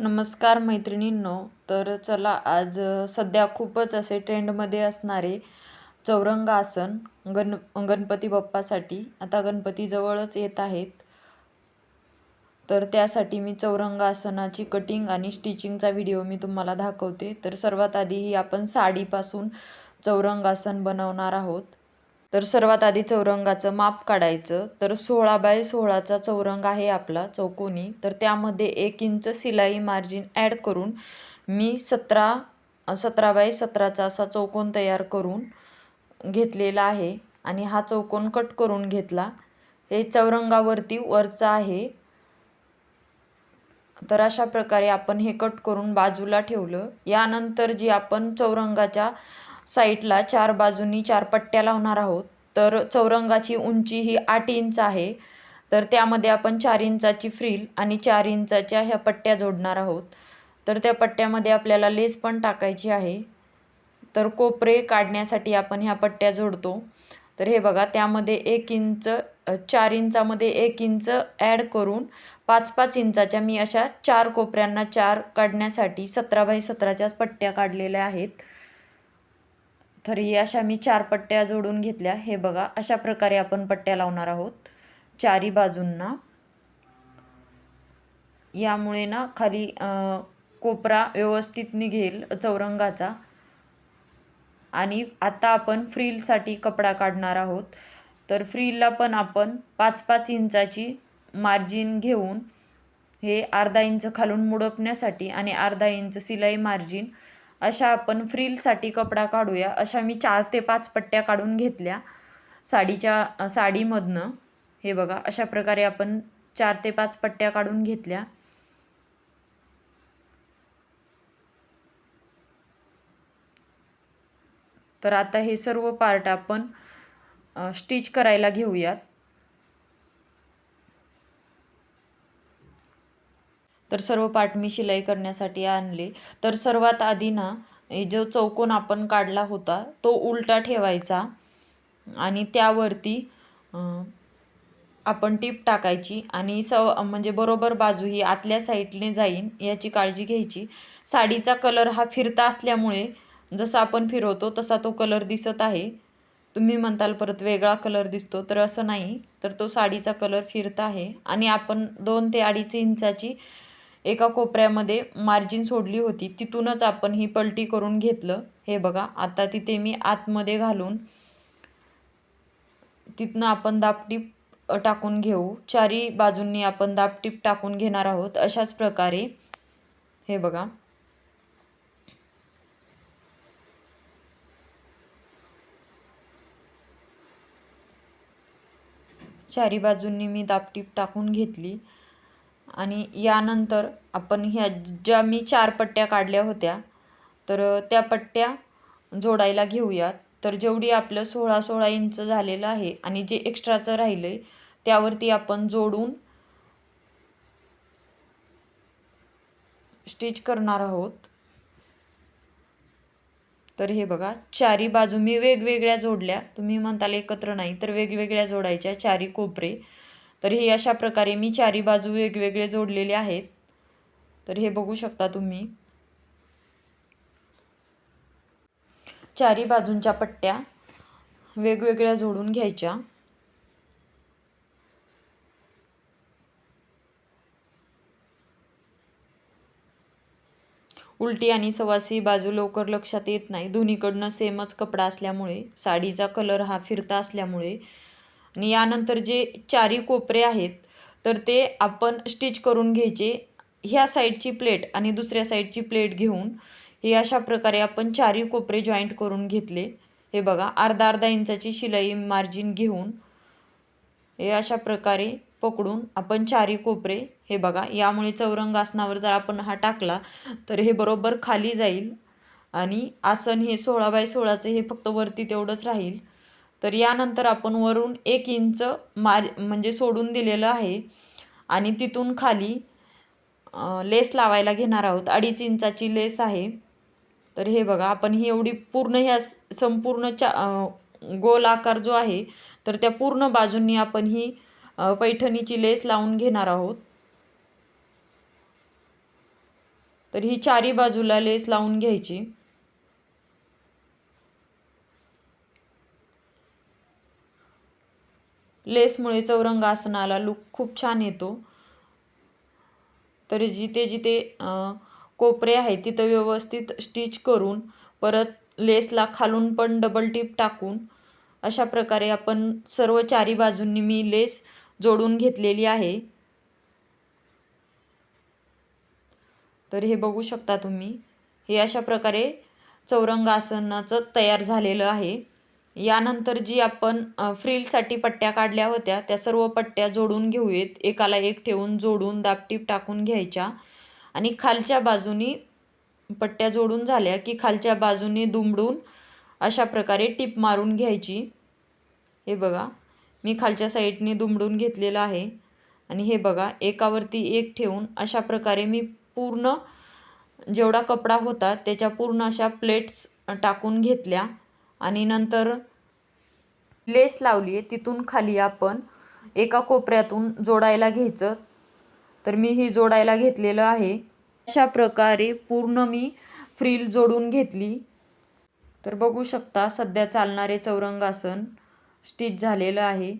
नमस्कार मैत्रिणींनो तर चला आज सध्या खूपच असे ट्रेंडमध्ये असणारे चौरंग आसन गण गणपती बाप्पासाठी. आता गणपती जवळच येत आहेत. तर त्यासाठी मी चौरंग आसनाची कटिंग आणि स्टिचिंगचा व्हिडिओ मी तुम्हाला दाखवते. तर सर्वात आधी ही आपण साडीपासून चौरंग आसन बनवणार आहोत. तर सर्वात आधी चौरंगाचं माप काढायचं. तर सोळा बाय सोळाचा चौरंग आहे आपला चौकोनी. तर त्यामध्ये एक इंच सिलाई मार्जिन ॲड करून मी सतरा सतरा बाय सतराचा असा चौकोन तयार करून घेतलेला आहे. आणि हा चौकोन कट करून घेतला. हे चौरंगावरती वरचा आहे. तर अशा प्रकारे आपण हे कट करून बाजूला ठेवलं. यानंतर जी आपण चौरंगाच्या साईडला चार बाजूंनी चार पट्ट्या लावणार आहोत. तर चौरंगाची उंची ही आठ इंच आहे. तर त्यामध्ये आपण चार इंचाची फ्रील आणि चार इंचाच्या ह्या पट्ट्या जोडणार आहोत. तर त्या पट्ट्यामध्ये आपल्याला लेस पण टाकायची आहे. तर कोपरे काढण्यासाठी आपण ह्या पट्ट्या जोडतो. तर हे बघा त्यामध्ये एक इंच चार इंचामध्ये एक इंच ॲड करून पाच पाच इंचाच्या मी अशा चार कोपऱ्यांना चार काढण्यासाठी सतरा बाय सतराच्याच पट्ट्या काढलेल्या आहेत. तर ही अशा मी चार पट्ट्या जोडून घेतल्या. हे बघा अशा प्रकारे आपण पट्ट्या लावणार आहोत. चारी बाजूंना. यामुळे ना खाली कोपरा व्यवस्थित निघेल चौरंगाचा. आणि आता आपण फ्रीलसाठी कपडा काढणार आहोत. तर फ्रीलला पण आपण पाच पाच इंचाची मार्जिन घेऊन हे अर्धा इंच खालून मुडपण्यासाठी आणि अर्धा इंच सिलाई मार्जिन अशा आपण फ्रीलसाठी कपडा काढूया. अशा मी चार ते पाच पट्ट्या काढून घेतल्या साडीच्या साडीमधनं. हे बघा अशा प्रकारे आपण चार ते पाच पट्ट्या काढून घेतल्या. तर आता हे सर्व पार्ट आपण स्टिच करायला घेऊयात. तर सर्व पार्ट मी शिलाई करण्यासाठी आणले. तर सर्वात आधी ना जो चौकोन आपण काढला होता तो उलटा ठेवायचा. आणि त्यावरती आपण टीप टाकायची आणि स म्हणजे बरोबर बाजू ही आतल्या साईडने जाईन याची काळजी घ्यायची. साडीचा कलर हा फिरता असल्यामुळे जसा आपण फिरवतो तसा तो कलर दिसत आहे. तुम्ही म्हणताल परत वेगळा कलर दिसतो तर असं नाही. तर तो साडीचा कलर फिरता आहे. आणि आपण दोन ते अडीच इंचाची एका कोपऱ्यामध्ये मार्जिन सोडली होती. तिथूनच आपण ही पलटी करून घेतलं. हे बघा आता तिथे मी आतमध्ये घालून तिथनं आपण दापटीप टाकून घेऊ. चारी बाजूंनी आपण दापटीप टाकून घेणार आहोत. अशाच प्रकारे हे बघा. चारी बाजूंनी मी दापटीप टाकून घेतली. आणि यानंतर आपण ह्या ज्या मी चार पट्ट्या काढल्या होत्या तर त्या पट्ट्या जोडायला घेऊयात. तर जेवढी आपलं सोळा सोळा इंच झालेलं आहे आणि जे एक्स्ट्राचं राहिलं आहे त्यावरती आपण जोडून स्टिच करणार आहोत. तर हे बघा चारी बाजू मी वेगवेगळ्या जोडल्या. तुम्ही म्हणताल एकत्र नाही तर वेगवेगळ्या जोडायच्या चारी कोपरे. तर हे अशा प्रकारे मी चारी बाजू वेगवेगळे जोडलेले आहेत. तर हे बघू शकता तुम्ही. चारी बाजूंच्या पट्ट्या वेगवेगळ्या जोडून घ्यायच्या. उलटी आणि सवासी बाजू लवकर लक्षात येत नाही. दोन्हीकडनं सेमच कपडा असल्यामुळे साडीचा कलर हा फिरता असल्यामुळे आणि यानंतर जे चारी कोपरे आहेत तर ते आपण स्टिच करून घ्यायचे. ह्या साईडची प्लेट आणि दुसऱ्या साईडची प्लेट घेऊन हे अशा प्रकारे आपण चारी कोपरे जॉईंट करून घेतले. हे बघा अर्धा अर्धा इंचाची शिलाई मार्जिन घेऊन हे अशा प्रकारे पकडून आपण चारी कोपरे हे बघा यामुळे चौरंग आसनावर जर आपण हा टाकला तर हे बरोबर खाली जाईल आणि आसन हे सोळा बाय सोळाचं हे फक्त वरती तेवढंच राहील. तर यानंतर आपण वरून एक इंच मार म्हणजे सोडून दिलेलं आहे. आणि तिथून खाली लेस लावायला घेणार आहोत. अडीच इंचाची लेस आहे. तर हे बघा आपण ही एवढी पूर्ण ह्या संपूर्ण चा गोल आकार जो आहे तर त्या पूर्ण बाजूंनी आपण ही पैठणीची लेस लावून घेणार आहोत. तर ही चारी बाजूला लेस लावून घ्यायची. लेसमुळे चौरंग आसनाला लुक खूप छान येतो. तर जिथे जिथे कोपरे आहेत तिथं व्यवस्थित स्टिच करून परत लेसला खालून पण डबल टिप टाकून अशा प्रकारे आपण सर्व चारी बाजूंनी मी लेस जोडून घेतलेली आहे. तर हे बघू शकता तुम्ही हे अशा प्रकारे चौरंग आसनाचं तयार झालेलं आहे. यानंतर जी आपण फ्रिलसाठी पट्ट्या काढल्या होत्या त्या सर्व पट्ट्या जोडून घेऊयात. एकाला एक ठेवून जोडून दापटीप टाकून घ्यायच्या आणि खालच्या बाजूनी पट्ट्या जोडून झाल्या की खालच्या बाजूने दुमडून अशा प्रकारे टीप मारून घ्यायची. हे बघा मी खालच्या साईडने दुमडून घेतलेलं आहे आणि हे बघा एकावरती एक ठेवून अशा प्रकारे मी पूर्ण जेवढा कपडा होता त्याच्या पूर्ण अशा प्लेट्स टाकून घेतल्या. आणि नंतर लेस लावली आहे तिथून खाली आपण एका कोपऱ्यातून जोडायला घ्यायचं. तर मी ही जोडायला घेतलेलं आहे. अशा प्रकारे पूर्ण मी फ्रील जोडून घेतली. तर बघू शकता सध्या चालणारे चौरंगासन स्टिच झालेलं आहे.